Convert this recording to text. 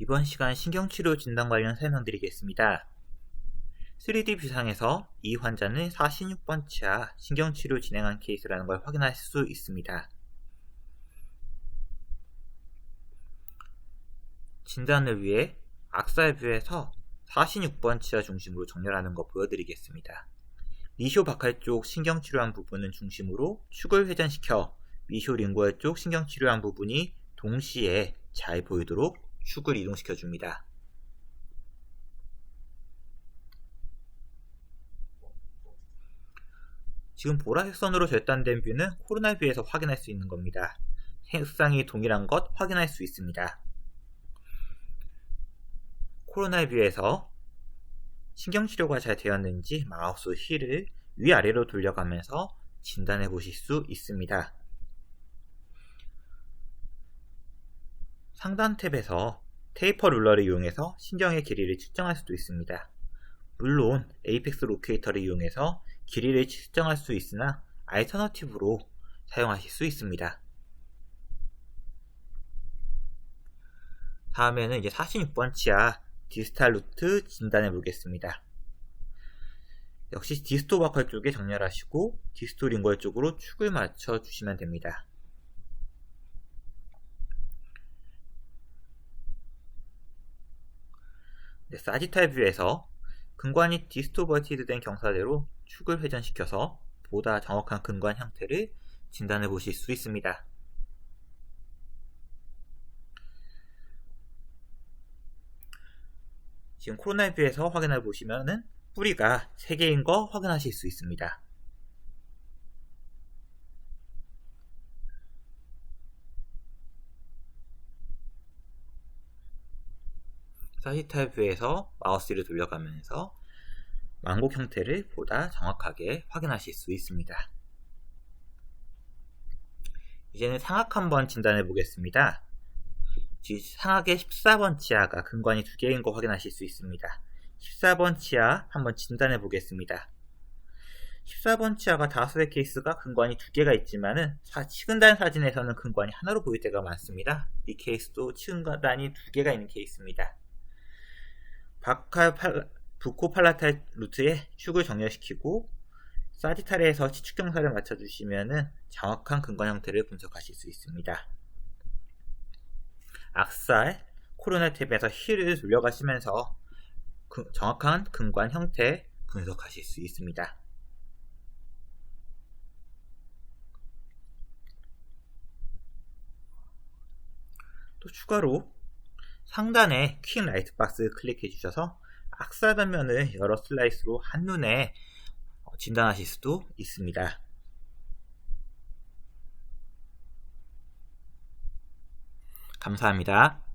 이번 시간 신경치료 진단 관련 설명드리겠습니다. 3D 뷰상에서 이 환자는 46번 치아 신경치료 진행한 케이스라는 걸 확인할 수 있습니다. 진단을 위해 악살 뷰에서 46번 치아 중심으로 정렬하는 거 보여드리겠습니다. 미쇼 바칼 쪽 신경치료한 부분은 중심으로 축을 회전시켜 미쇼 링구얼 쪽 신경치료한 부분이 동시에 잘 보이도록 축을 이동시켜 줍니다. 지금 보라색 선으로 절단된 뷰는 코로나 뷰에서 확인할 수 있는 겁니다. 색상이 동일한 것 확인할 수 있습니다. 코로나 뷰에서 신경치료가 잘 되었는지 마우스 휠을 위아래로 돌려가면서 진단해 보실 수 있습니다. 상단 탭에서 테이퍼 룰러를 이용해서 신경의 길이를 측정할 수도 있습니다. 물론 에이펙스 로케이터를 이용해서 길이를 측정할 수 있으나 알터너티브로 사용하실 수 있습니다. 다음에는 이제 46번 치아 디스탈 루트 진단해 보겠습니다. 역시 디스토 바컬 쪽에 정렬하시고 디스토 링걸 쪽으로 축을 맞춰 주시면 됩니다. 사지탈 뷰에서 근관이 디스토버티드 된 경사대로 축을 회전시켜서 보다 정확한 근관 형태를 진단해 보실 수 있습니다. 지금 코로나 뷰에서 확인해 보시면은 뿌리가 3개인 거 확인하실 수 있습니다. 사지탈 뷰에서 마우스를 돌려가면서 망곡 형태를 보다 정확하게 확인하실 수 있습니다. 이제는 상악 한번 진단해 보겠습니다. 상악의 14번 치아가 근관이 두 개인 거 확인하실 수 있습니다. 14번 치아 한번 진단해 보겠습니다. 14번 치아가 다수의 케이스가 근관이 두 개가 있지만은 치근단 사진에서는 근관이 하나로 보일 때가 많습니다. 이 케이스도 치근단이 두 개가 있는 케이스입니다. 바칼 팔, 부코팔라탈 루트에 축을 정렬시키고 사지타리에서 치축 경사를 맞춰주시면 정확한 근관 형태를 분석하실 수 있습니다. 악살, 코로나 탭에서 힐을 돌려가시면서 그 정확한 근관 형태 분석하실 수 있습니다. 또 추가로 상단에 퀵 라이트 박스 클릭해 주셔서 악살 단면을 여러 슬라이스로 한눈에 진단하실 수도 있습니다. 감사합니다.